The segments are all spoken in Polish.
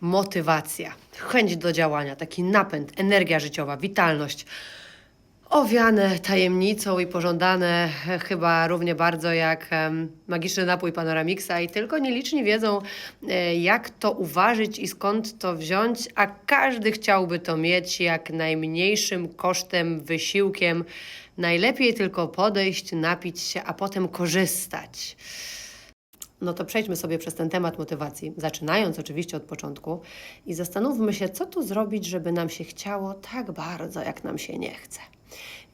motywacja, chęć do działania, taki napęd, energia życiowa, witalność. Owiane tajemnicą i pożądane e, chyba równie bardzo jak magiczny napój Panoramiksa i tylko nieliczni wiedzą, e, jak to uważać i skąd to wziąć, a każdy chciałby to mieć jak najmniejszym kosztem, wysiłkiem. Najlepiej tylko podejść, napić się, a potem korzystać. No to przejdźmy sobie przez ten temat motywacji, zaczynając oczywiście od początku i zastanówmy się, co tu zrobić, żeby nam się chciało tak bardzo, jak nam się nie chce.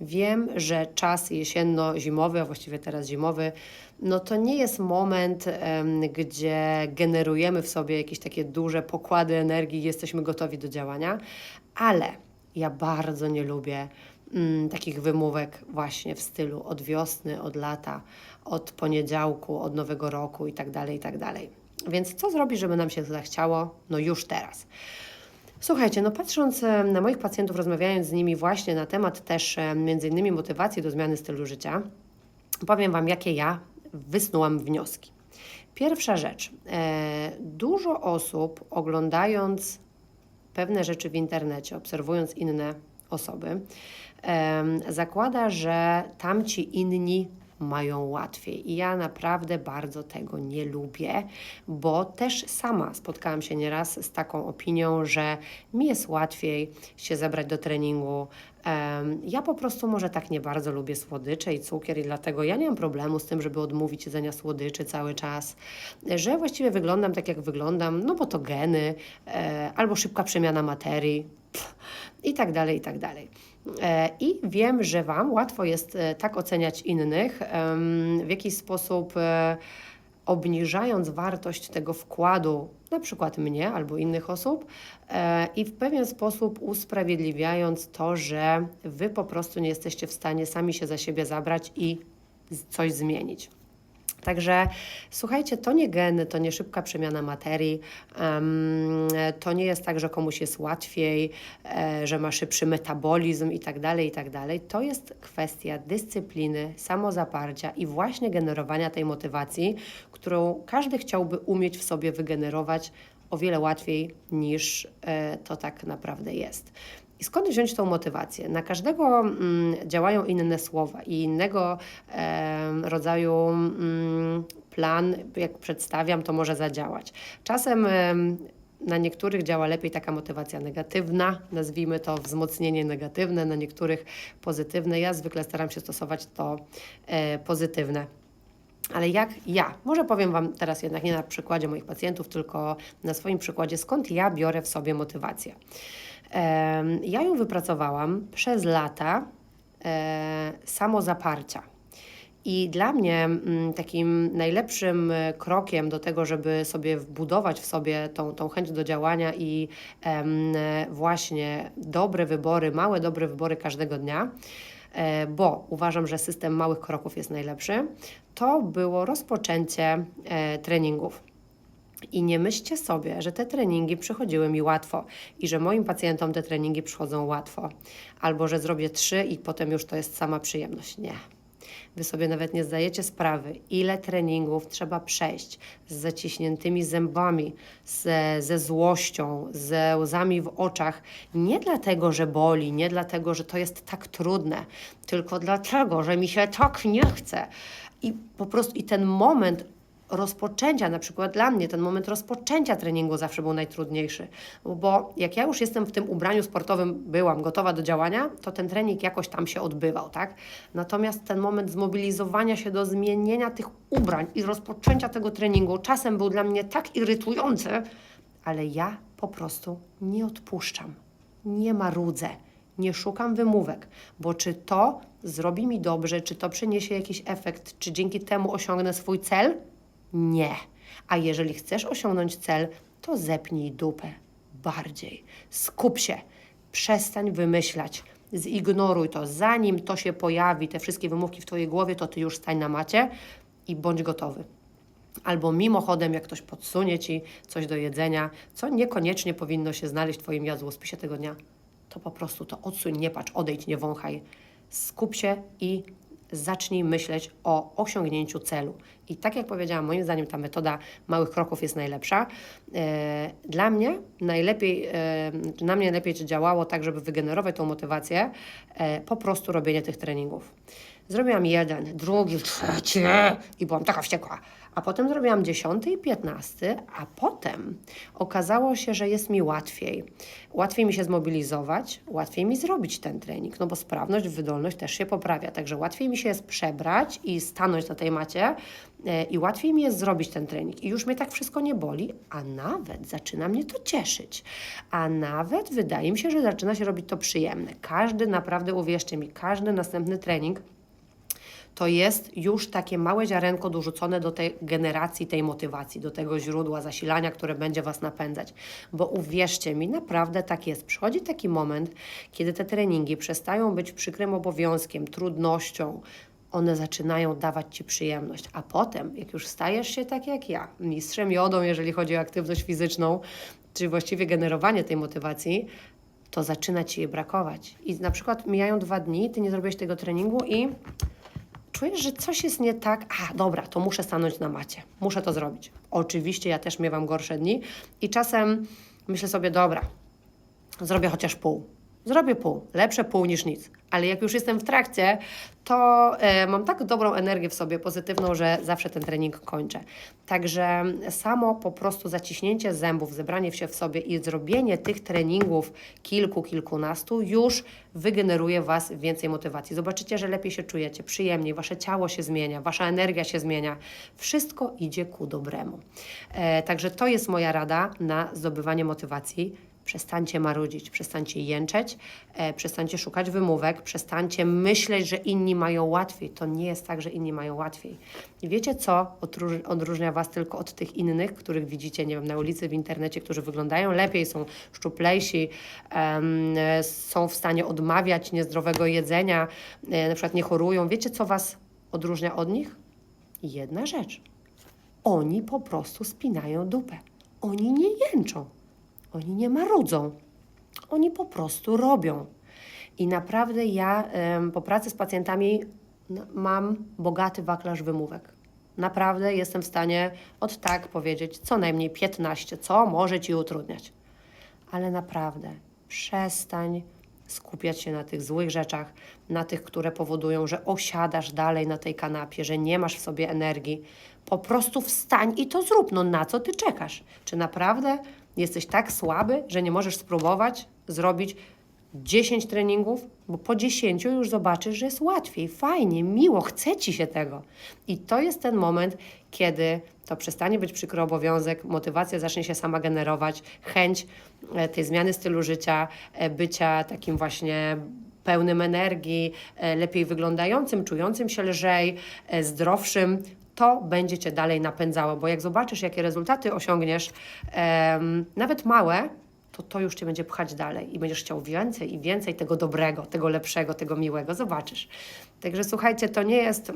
Wiem, że czas jesienno-zimowy, a właściwie teraz zimowy, no to nie jest moment, gdzie generujemy w sobie jakieś takie duże pokłady energii jesteśmy gotowi do działania, ale ja bardzo nie lubię mm, takich wymówek właśnie w stylu od wiosny, od lata, od poniedziałku, od nowego roku i tak dalej, i tak. Więc co zrobić, żeby nam się zachciało? No już teraz. Słuchajcie, no patrząc e, na moich pacjentów, rozmawiając z nimi właśnie na temat też e, między innymi motywacji do zmiany stylu życia, powiem Wam, jakie ja wysnułam wnioski. Pierwsza rzecz. E, dużo osób oglądając pewne rzeczy w internecie, obserwując inne osoby, zakłada, że tamci inni mają łatwiej. I ja naprawdę bardzo tego nie lubię, bo też sama spotkałam się nieraz z taką opinią, że mi jest łatwiej się zabrać do treningu. Ja po prostu może tak nie bardzo lubię słodycze i cukier i dlatego ja nie mam problemu z tym, żeby odmówić jedzenia słodyczy cały czas, że właściwie wyglądam tak, jak wyglądam, no bo to geny, e, albo szybka przemiana materii, i tak dalej, i tak dalej. E, I wiem, że Wam łatwo jest e, tak oceniać innych, w jakiś sposób e, obniżając wartość tego wkładu, na przykład mnie albo innych osób, i w pewien sposób usprawiedliwiając to, że Wy po prostu nie jesteście w stanie sami się za siebie zabrać i coś zmienić. Także słuchajcie, to nie geny, to nie szybka przemiana materii, to nie jest tak, że komuś jest łatwiej, e, że ma szybszy metabolizm i tak dalej, i tak. To jest kwestia dyscypliny, samozaparcia i właśnie generowania tej motywacji, którą każdy chciałby umieć w sobie wygenerować o wiele łatwiej niż e, to tak naprawdę jest. I skąd wziąć tą motywację? Na każdego mm, działają inne słowa i innego em, rodzaju mm, plan, jak przedstawiam, to może zadziałać. Czasem em, na niektórych działa lepiej taka motywacja negatywna, nazwijmy to wzmocnienie negatywne, na niektórych pozytywne. Ja zwykle staram się stosować to e, pozytywne. Ale jak ja? Może powiem Wam teraz jednak nie na przykładzie moich pacjentów, tylko na swoim przykładzie, skąd ja biorę w sobie motywację. Ja ją wypracowałam przez lata e, samozaparcia. I dla mnie mm, takim najlepszym e, krokiem do tego, żeby sobie wbudować w sobie tą, tą chęć do działania i właśnie dobre wybory, małe dobre wybory każdego dnia, e, bo uważam, że system małych kroków jest najlepszy, to było rozpoczęcie treningów. I nie myślcie sobie, że te treningi przychodziły mi łatwo i że moim pacjentom te treningi przychodzą łatwo, albo że zrobię trzy i potem już to jest sama przyjemność. Nie. Wy sobie nawet nie zdajecie sprawy, ile treningów trzeba przejść z zaciśniętymi zębami, ze, ze złością, ze łzami w oczach. Nie dlatego, że boli, nie dlatego, że to jest tak trudne, tylko dlatego, że mi się tak nie chce. I po prostu i ten moment rozpoczęcia, na przykład dla mnie, ten moment rozpoczęcia treningu zawsze był najtrudniejszy, bo jak ja już jestem w tym ubraniu sportowym, byłam gotowa do działania, to ten trening jakoś tam się odbywał, tak? Natomiast ten moment zmobilizowania się do zmienienia tych ubrań i rozpoczęcia tego treningu czasem był dla mnie tak irytujący, ale ja po prostu nie odpuszczam, nie marudzę. Nie szukam wymówek, bo czy to zrobi mi dobrze, czy to przyniesie jakiś efekt, czy dzięki temu osiągnę swój cel? Nie. A jeżeli chcesz osiągnąć cel, to zepnij dupę bardziej. Skup się. Przestań wymyślać. Zignoruj to. Zanim to się pojawi, te wszystkie wymówki w Twojej głowie, to Ty już stań na macie i bądź gotowy. Albo mimochodem, jak ktoś podsunie Ci coś do jedzenia, co niekoniecznie powinno się znaleźć w Twoim jadłospisie tego dnia, to po prostu to odsuń, nie patrz, odejdź, nie wąchaj. Skup się i zacznij myśleć o osiągnięciu celu. I tak jak powiedziałam, moim zdaniem ta metoda małych kroków jest najlepsza. E, Dla mnie najlepiej, e, na mnie lepiej czy działało tak, żeby wygenerować tą motywację, e, po prostu robienie tych treningów. Zrobiłam jeden, drugi, trzeci i byłam taka wściekła. A potem zrobiłam dziesiąty i piętnasty, a potem okazało się, że jest mi łatwiej. Łatwiej mi się zmobilizować, łatwiej mi zrobić ten trening, no bo sprawność, wydolność też się poprawia. Także łatwiej mi się jest przebrać i stanąć na tej macie e, i łatwiej mi jest zrobić ten trening. I już mnie tak wszystko nie boli, a nawet zaczyna mnie to cieszyć. A nawet wydaje mi się, że zaczyna się robić to przyjemne. Każdy, naprawdę uwierzcie mi, każdy następny trening to jest już takie małe ziarenko dorzucone do tej generacji, tej motywacji, do tego źródła zasilania, które będzie Was napędzać. Bo uwierzcie mi, naprawdę tak jest. Przychodzi taki moment, kiedy te treningi przestają być przykrym obowiązkiem, trudnością, one zaczynają dawać Ci przyjemność. A potem, jak już stajesz się tak jak ja, mistrzem jodą, jeżeli chodzi o aktywność fizyczną, czyli właściwie generowanie tej motywacji, to zaczyna Ci jej brakować. I na przykład mijają dwa dni, Ty nie zrobiłeś tego treningu i czujesz, że coś jest nie tak, a dobra, to muszę stanąć na macie, muszę to zrobić. Oczywiście ja też miewam gorsze dni i czasem myślę sobie, dobra, zrobię chociaż pół. Zrobię pół, lepsze pół niż nic. Ale jak już jestem w trakcie, to e, mam tak dobrą energię w sobie, pozytywną, że zawsze ten trening kończę. Także samo po prostu zaciśnięcie zębów, zebranie się w sobie i zrobienie tych treningów kilku, kilkunastu już wygeneruje Was więcej motywacji. Zobaczycie, że lepiej się czujecie, przyjemniej, Wasze ciało się zmienia, Wasza energia się zmienia. Wszystko idzie ku dobremu. E, także to jest moja rada na zdobywanie motywacji Przestańcie marudzić, przestańcie jęczeć, e, przestańcie szukać wymówek, przestańcie myśleć, że inni mają łatwiej. To nie jest tak, że inni mają łatwiej. I wiecie co odróż- odróżnia Was tylko od tych innych, których widzicie, nie wiem, na ulicy, w internecie, którzy wyglądają lepiej, są szczuplejsi, em, są w stanie odmawiać niezdrowego jedzenia, e, na przykład nie chorują. Wiecie, co Was odróżnia od nich? Jedna rzecz. Oni po prostu spinają dupę. Oni nie jęczą. Oni nie marudzą. Oni po prostu robią. I naprawdę ja po pracy z pacjentami n- mam bogaty wachlarz wymówek. Naprawdę jestem w stanie od tak powiedzieć co najmniej 15, co może ci utrudniać. Ale naprawdę przestań skupiać się na tych złych rzeczach, na tych, które powodują, że osiadasz dalej na tej kanapie, że nie masz w sobie energii. Po prostu wstań i to zrób. No na co ty czekasz? Czy naprawdę jesteś tak słaby, że nie możesz spróbować zrobić 10 treningów? Bo po 10 już zobaczysz, że jest łatwiej, fajnie, miło, chce ci się tego. I to jest ten moment, kiedy to przestanie być przykry obowiązek, motywacja zacznie się sama generować, chęć e, tej zmiany stylu życia, e, bycia takim właśnie pełnym energii, e, lepiej wyglądającym, czującym się lżej, zdrowszym, to będzie Cię dalej napędzało, bo jak zobaczysz, jakie rezultaty osiągniesz, nawet małe, to to już Cię będzie pchać dalej i będziesz chciał więcej i więcej tego dobrego, tego lepszego, tego miłego. Zobaczysz. Także słuchajcie, to nie jest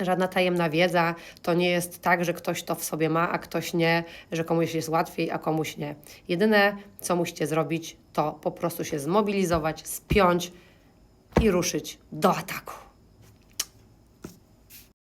żadna tajemna wiedza, to nie jest tak, że ktoś to w sobie ma, a ktoś nie, że komuś jest łatwiej, a komuś nie. Jedyne, co musicie zrobić, to po prostu się zmobilizować, spiąć i ruszyć do ataku.